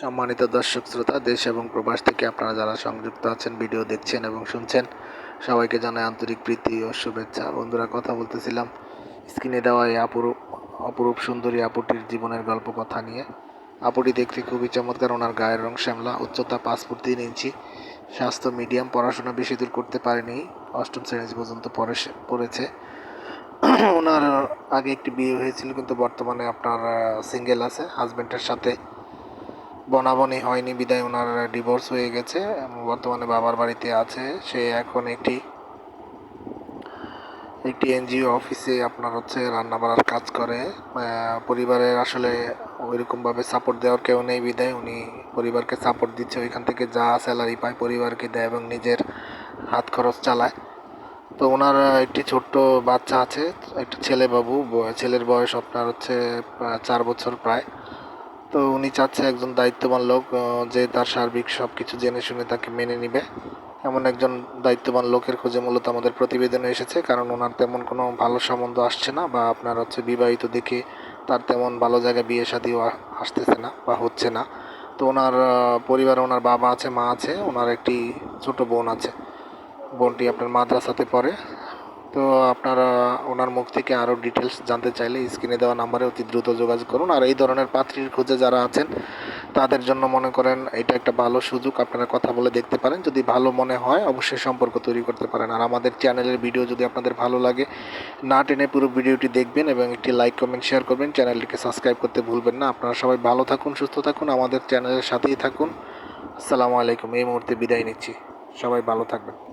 সম্মানিত দর্শক শ্রোতা, দেশ এবং প্রবাস থেকে আপনারা যারা সংযুক্ত আছেন, ভিডিও দেখছেন এবং শুনছেন, সবাইকে জানাই আন্তরিক প্রীতি ও শুভেচ্ছা। বন্ধুরা, কথা বলতেছিলাম, স্ক্রিনে দেওয়া এই অপরূপ অপরূপ সুন্দরী আপুটির জীবনের গল্প কথা নিয়ে। আপুটি দেখতে খুবই চমৎকার, ওনার গায়ের রং শ্যামলা, উচ্চতা পাঁচ ফুট তিন ইঞ্চি, স্বাস্থ্য মিডিয়াম, পড়াশোনা বেশি দূর করতে পারেনি, অষ্টম শ্রেণি পর্যন্ত পড়ে পড়েছে। ওনার আগে একটি বিয়ে হয়েছিল, কিন্তু বর্তমানে আপনার সিঙ্গেল আছে হাজব্যান্ডের সাথে বনাবনি হয়নি, বিদায় ওনার ডিভোর্স হয়ে গেছে বর্তমানে বাবার বাড়িতে আছে। সে এখন একটি একটি এনজিও অফিসে আপনার হচ্ছে রান্না বাড়ার কাজ করে। পরিবারের আসলে ওইরকমভাবে সাপোর্ট দেওয়ার কেউ নেই বিদায়। উনি পরিবারকে সাপোর্ট দিচ্ছে, ওইখান থেকে যা স্যালারি পায় পরিবারকে দেয় এবং নিজের হাত খরচ চালায়। তো ওনার একটি ছোট্ট বাচ্চা আছে, একটা ছেলে বাবু ছেলের বয়স আপনার হচ্ছে চার বছর প্রায়। তো উনি চাচ্ছে একজন দায়িত্ববান লোক যে তার সার্বিক সব কিছু জেনে শুনে তাকে মেনে নিবে। এমন একজন দায়িত্ববান লোকের খোঁজে মূলত আমাদের প্রতিবেদনে এসেছে, কারণ ওনার তেমন কোনো ভালো সম্বন্ধ আসছে না, বা আপনার হচ্ছে বিবাহিত দেখে তার তেমন ভালো জায়গায় বিয়ে শাদিও আসতেছে না, বা হচ্ছে না। তো ওনার পরিবারে ওনার বাবা আছে, মা আছে, ওনার একটি ছোট বোন আছে। বোনটি আপনার মাদ্রাসাতে পড়ে। তো আপনারা ওনার মুখ থেকে আরও ডিটেলস জানতে চাইলে স্ক্রিনে দেওয়া নাম্বারে অতি দ্রুত যোগাযোগ করুন। আর এই ধরনের পাত্রীর খোঁজে যারা আছেন, তাদের জন্য মনে করেন এটা একটা ভালো সুযোগ। আপনারা কথা বলে দেখতে পারেন। যদি ভালো মনে হয়, অবশ্যই সম্পর্ক তৈরি করতে পারেন। আর আমাদের চ্যানেলের ভিডিও যদি আপনাদের ভালো লাগে, না টেনে পুরো ভিডিওটি দেখবেন এবং একটি লাইক কমেন্ট শেয়ার করবেন। চ্যানেলটিকে সাবস্ক্রাইব করতে ভুলবেন না। আপনারা সবাই ভালো থাকুন, সুস্থ থাকুন। আমাদের চ্যানেলের সাথেই থাকুন। আসসালামু আলাইকুম। এই মুহূর্তে বিদায় নিচ্ছি। সবাই ভালো থাকবেন।